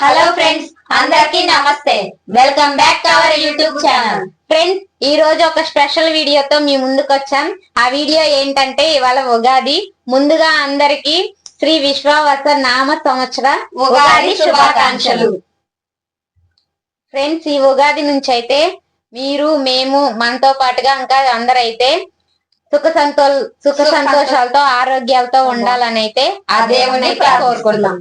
Hello friends అందరికీ నమస్తే. Welcome back to our YouTube channel friends ఈ రోజు ఒక స్పెషల్ వీడియోతో మీ ముందుకు వచ్చాం. ఆ వీడియో ఏంటంటే ఇవాళ ఉగాది. ముందుగా అందరికి శ్రీ విశ్వావస నామ సంవత్సర ఉగాది శుభాకాంక్షలు. ఫ్రెండ్స్ ఈ ఉగాది నుంచి అయితే మీరు మేము మనతో పాటుగా ఇంకా అందరైతే సుఖ సంతో సుఖ సంతోషాలతో ఆరోగ్యాలతో ఉండాలని అయితే ఆ దేవుని ప్రార్థిస్తున్నాం.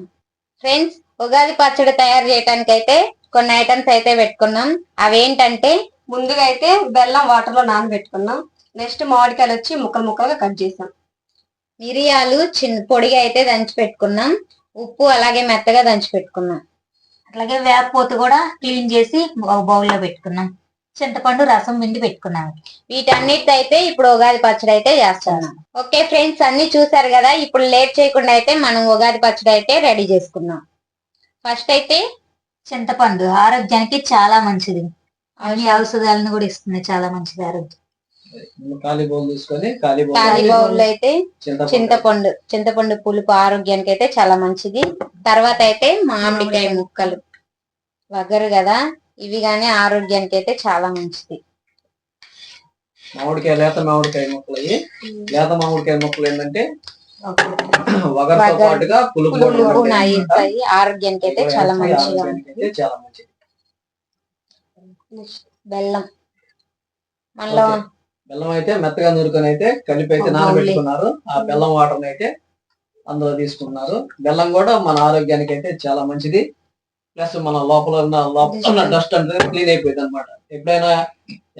ఫ్రెండ్స్ ఉగాది పచ్చడి తయారు చేయడానికి అయితే కొన్ని ఐటమ్స్ అయితే పెట్టుకున్నాం. అవేంటంటే ముందుగా అయితే బెల్లం వాటర్లో నానబెట్టుకున్నాం. నెక్స్ట్ మామిడికాయలు వచ్చి ముక్కలు ముక్కలుగా కట్ చేసాం. మిరియాలు చిన్న పొడిగా అయితే దంచి పెట్టుకున్నాం ఉప్పు అలాగే మెత్తగా దంచి పెట్టుకున్నాం అట్లాగే వేపపోతు కూడా క్లీన్ చేసి ఒక బౌల్లో పెట్టుకున్నాం. చింతపండు రసం పిండి పెట్టుకున్నాం. వీటన్నిటి అయితే ఇప్పుడు ఉగాది పచ్చడి అయితే చేస్తున్నాం. ఓకే ఫ్రెండ్స్ అన్ని చూసారు కదా? ఇప్పుడు లేట్ చేయకుండా అయితే మనం ఉగాది పచ్చడి అయితే రెడీ చేసుకున్నాం ఫస్ట్ అయితే చింతపండు. ఆరోగ్యానికి చాలా మంచిది. అన్ని ఔషధాలను కూడా ఇస్తుంది చాలా మంచిది ఆరోగ్యం. ఖాళీ బౌల్ తీసుకొని ఖాళీ ఖాళీ బౌల్ బౌల్ అయితే చింతపండు. చింతపండు. చింతపండు పులుపు ఆరోగ్యానికి అయితే చాలా మంచిది. తర్వాత అయితే మామిడికాయ ముక్కలు. వగరు కదా. ఇవి గానీ ఆరోగ్యానికి అయితే చాలా మంచిది. మామిడికాయ లేత మామిడికాయ ముక్కలు అయ్యి లేత మామిడికాయ ముక్కలు ఏంటంటే వగరతో. పాటుగా పులుపు ఆరోగ్యానికి అయితే చాలా మంచిగా మంచిది. బెల్లం. బెల్లం అయితే మెత్తగా నూరుకొని అయితే కలిపి అయితే నానబెట్టుకున్నారు. ఆ బెల్లం వాటర్ అయితే అందులో తీసుకున్నారు. బెల్లం కూడా మన ఆరోగ్యానికి అయితే చాలా మంచిది. ప్లస్ మన లోపల ఉన్న లోపల ఉన్న డస్ట్ అంటే క్లీన్ అయిపోయింది అనమాట ఎప్పుడైనా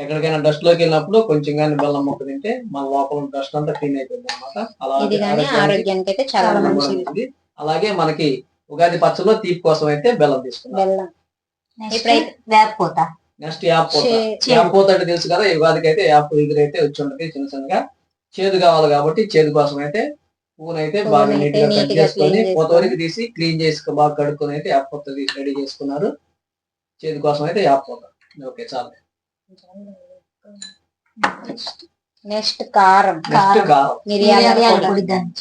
ఎక్కడికైనా డస్ట్లోకి వెళ్ళినప్పుడు కొంచెం కానీ బెల్లం మొక్క తింటే మన లోపల డస్ట్ అంతా క్లీన్ అయిపోయింది అనమాట అలాగే ఆరోగ్యానికి అయితే చాలా చాలా మంచిది. మంచిది. అలాగే మనకి ఉగాది పచ్చలో తీపి కోసం అయితే బెల్లం తీసుకున్నాం. నెక్స్ట్ యాప్ పోత. చే- యాప్ పోత అంటే తెలుసు కదా ఉగాదికి అయితే యాప్ ఎగురు అయితే వచ్చి ఉంటది చిన్న చిన్నగా. చేదు కావాలి కాబట్టి చేదు కోసం అయితే పువ్వునైతే అయితే బాగా నీట్గా కట్ చేసుకొని clean పోత వరకు తీసి క్లీన్ చేసి బాగా కడుక్కొని అయితే యాప్ పోత రెడీ చేసుకున్నారు. చేదు కోసం అయితే యాప్ పోత. ఓకే చాలు నెక్స్ట్ కారం.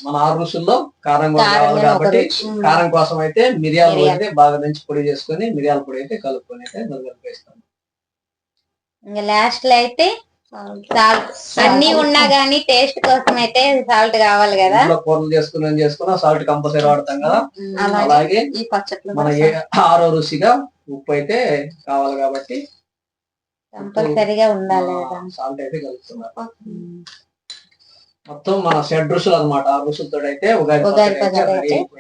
మన ఆరు రుచుల్లో కారం కూడా కారం కావాలి కాబట్టి. కారం కోసం అయితే మిరియాల పొడి. అయితే బాగా దంచి పొడి చేసుకొని మిరియాల పొడి అయితే కలుపుకొని అయితే నలుగురికి వేస్తాం ఇంకా లాస్ట్లో అయితే సాల్ట్. అన్ని ఉన్నా గానీ టేస్ట్ కోసం అయితే సాల్ట్ కావాలి కదా. కూరలు చేసుకుని చేసుకున్న సాల్ట్ కంపల్సరీ వాడతాం కదా. అలాగే అలాగే ఈ పచ్చట్లో మన ఆరో రుచిగా ఉప్పు అయితే కావాలి కాబట్టి కంపల్సరిగా ఉండాలి కదా. సాల్ట్ అయితే కలుపుతున్నారు. మొత్తం మన షడ్ రుచులు అనమాట ఆ రుచులతో అయితే ఉగాది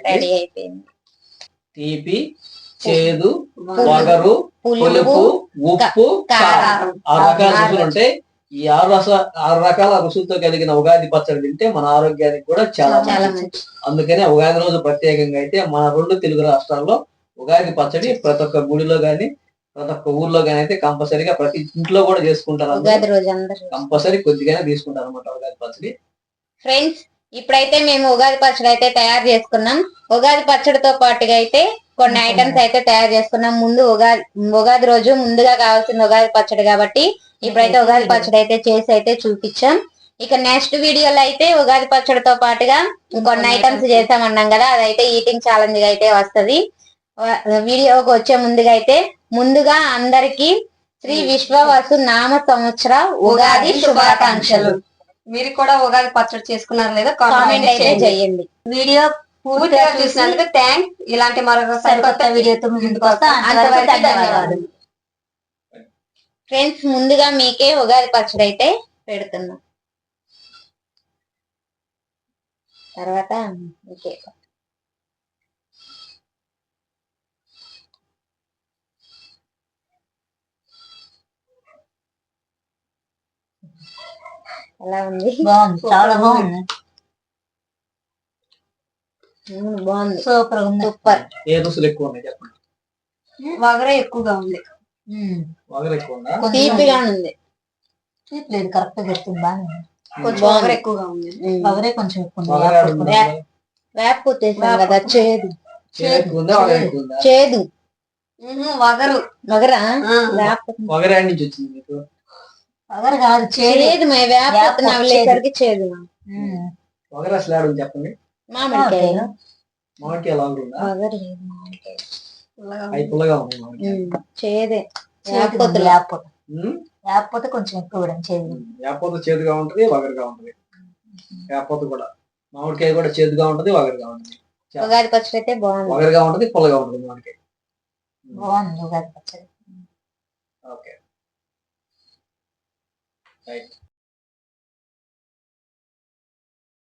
రెడీ అయిపోయింది. తీపి చేదు వగరు పులుపు ఉప్పు కారం. కారం. ఆరు రకాల రుచులు ఉంటాయి ఈ ఆరు రస ఆరు రకాల రుచులతో కలిగిన ఉగాది పచ్చడి తింటే మన ఆరోగ్యానికి కూడా చాలా అందుకనే ఉగాది రోజు ప్రత్యేకంగా అయితే మన రెండు తెలుగు రాష్ట్రాల్లో ఉగాది పచ్చడి ప్రతి ఒక్క గుడిలో గాని ప్రతి ఒక్క ఊర్లో గాని అయితే కంపల్సరీగా ప్రతి ఇంట్లో కూడా చేసుకుంటారు అందరూ. ఉగాది రోజు అందరూ. కంపల్సరీ కొద్దిగానే తీసుకుంటారు అనమాట ఉగాది పచ్చడి. ఫ్రెండ్స్ ఇప్పుడైతే మేము ఉగాది పచ్చడి అయితే తయారు చేసుకున్నాం. ఉగాది పచ్చడితో పాటుగా అయితే కొన్ని ఐటమ్స్ అయితే తయారు చేసుకున్నాం. ముందు ఉగాది ఉగాది రోజు ముందుగా కావాల్సింది ఉగాది పచ్చడి కాబట్టి ఇప్పుడైతే ఉగాది పచ్చడి అయితే చేసి అయితే చూపించాం. ఇక నెక్స్ట్ వీడియోలో అయితే ఉగాది పచ్చడితో పాటుగా కొన్ని ఐటమ్స్ చేసామన్నాం కదా అదైతే ఈటింగ్ ఛాలెంజ్ అయితే వస్తది. వీడియోకి వచ్చే ముందుగా అయితే ముందుగా అందరికి శ్రీ విశ్వవసు నామ సంవత్సర ఉగాది శుభాకాంక్షలు. మీరు కూడా ఉగాది పచ్చడి చేసుకున్నారు లేదా కామెంట్ అయితే చేయండి. వీడియో పూర్తిగా చూసినందుకు థ్యాంక్స్ ఇలాంటి మరొక సరికొత్త వీడియోతో ముందుకు వస్తా అంతవరకు ధన్యవాదాలు ఫ్రెండ్స్ ముందుగా మీకే ఉగాది పచ్చడి అయితే పెడుతున్నాం. తర్వాత మీకే. ఎలా ఉంది బాగుంది. చాలా బాగుంది. బాగుంది. సూపర్ ఉంది. సూపర్. ఏ రుసులు ఎక్కువ ఉన్నాయి చెప్పండి? వగరే ఎక్కువగా ఉంది. వగరు ఎక్కువ ఉందా? కొంచెం తీపిగా ఉంది. తీపి లేదు కరెక్ట్ చెప్తుంది బాగా కొంచెం. వగరు ఎక్కువగా ఉంది. వగరే కొంచెం ఎక్కువ. వేప కదా చేదు. చేదు వగరు వగరు. వగరు? నుంచి వచ్చింది మీకు? వగరు కాదు చేదు. మే వేప వేప పూత నవ్వులేసరికి చేదు. వగరు అసలు ఉంది చెప్పండి? మామిడికాయ. మామిడికాయ. వగరు ఉందా? వగరు లేదు మామిడికాయ. పుల్లగా అవి ఉంది. పుల్లగా చేదే. లేకపోతే. లేకపోతే లేకపోతే కొంచెం ఎక్కువ కూడా చేదు. వేపపోత చేదుగా ఉంటది వగరుగా ఉంటది. వేపపోత కూడా. మామిడికాయ కూడా చేదుగా ఉంటది వగరుగా ఉంటది. ఉగాది పచ్చడి అయితే బాగుంది. వగరుగా ఉంటది పుల్లగా ఉంటది మామిడికాయ. బాగుంది ఉగాది పచ్చడి. ఓకే. Right